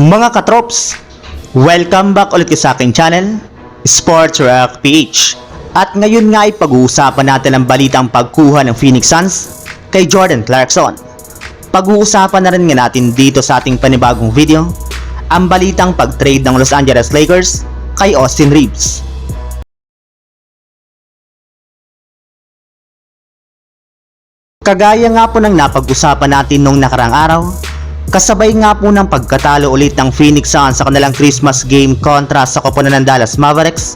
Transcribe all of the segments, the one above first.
Mga katrops, welcome back ulit sa aking channel, Sports Rock PH. At ngayon nga ay pag-uusapan natin ang balitang pagkuha ng Phoenix Suns kay Jordan Clarkson. Pag-uusapan na rin nga natin dito sa ating panibagong video, ang balitang pag-trade ng Los Angeles Lakers kay Austin Reeves. Kagaya nga po ng napag-usapan natin nung nakarang araw, kasabay nga po ng pagkatalo ulit ng Phoenix Suns sa kanilang Christmas game kontra sa koponan ng Dallas Mavericks,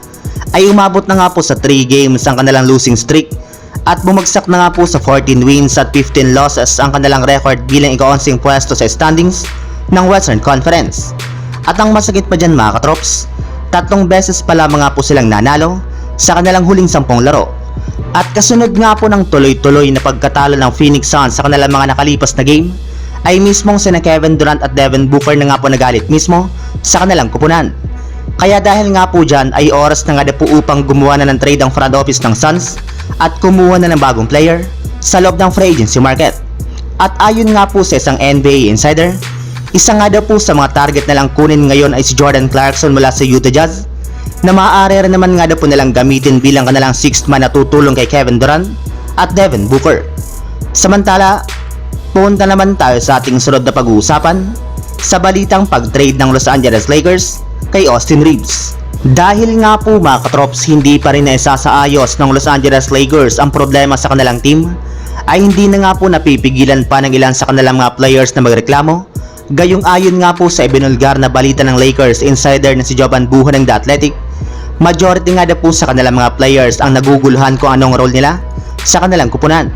ay umabot na nga po sa 3 games ang kanilang losing streak at bumagsak na nga po sa 14 wins at 15 losses ang kanilang record bilang ika-11 pwesto sa standings ng Western Conference. At ang masakit pa dyan mga katrops, tatlong beses pa lamang nga po silang nanalo sa kanilang huling sampung laro at kasunod nga po ng tuloy-tuloy na pagkatalo ng Phoenix Suns sa kanilang mga nakalipas na game, ay mismong sina Kevin Durant at Devin Booker na nga po nagalit mismo sa kanilang kupunan. Kaya dahil nga po dyan ay oras na nga na po upang gumawa na ng trade ang front office ng Suns at kumuha na ng bagong player sa loob ng free agency market. At ayon nga po sa isang NBA insider, isa nga daw po sa mga target na lang kunin ngayon ay si Jordan Clarkson mula sa Utah Jazz na maaari rin naman nga daw po nilang gamitin bilang kanilang sixth man na tutulong kay Kevin Durant at Devin Booker. Samantala, punta naman tayo sa ating sunod na pag-uusapan sa balitang pag-trade ng Los Angeles Lakers kay Austin Reeves. Dahil nga po mga katrops hindi pa rin naisasaayos ng Los Angeles Lakers ang problema sa kanilang team, ay hindi na nga po napipigilan pa ng ilan sa kanilang mga players na magreklamo Gayong ayon nga po sa ibinulgar na balita ng Lakers insider na si Jovan Buho ng The Athletic, majority nga daw po sa kanilang mga players ang naguguluhan kung anong role nila sa kanilang kupunan.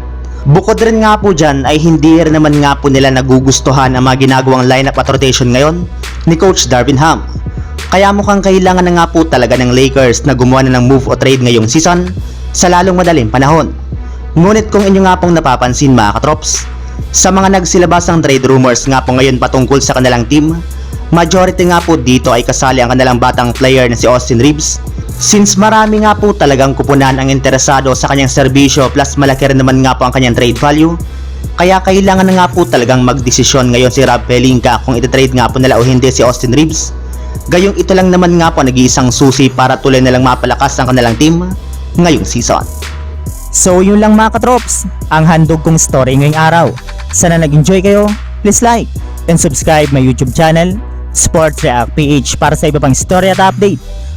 Bukod rin nga po dyan ay hindi rin naman nga po nila nagugustuhan ang mga ginagawang lineup at rotation ngayon ni Coach Darvin Ham. Kaya mukhang kailangan na nga po talaga ng Lakers na gumawa na ng move o trade ngayong season sa lalong madaling panahon. Ngunit kung inyo nga pong napapansin mga katrops, sa mga nagsilabas ng trade rumors nga po ngayon patungkol sa kanilang team, majority nga po dito ay kasali ang kanilang batang player na si Austin Reeves. Since marami nga po talagang kupunan ang interesado sa kanyang serbisyo plus malaki rin naman nga po ang kanyang trade value, kaya kailangan na nga po talagang magdesisyon ngayon si Rob Pelinka kung ititrade nga po nila o hindi si Austin Reeves. Gayong ito lang naman nga po nag-iisang susi para tuloy nilang mapalakas ang kanilang team ngayong season. So yun lang mga katrops, ang handog kong story ngayong araw. Sana nag-enjoy kayo, please like and subscribe my YouTube channel, Sports React PH para sa iba pang story at update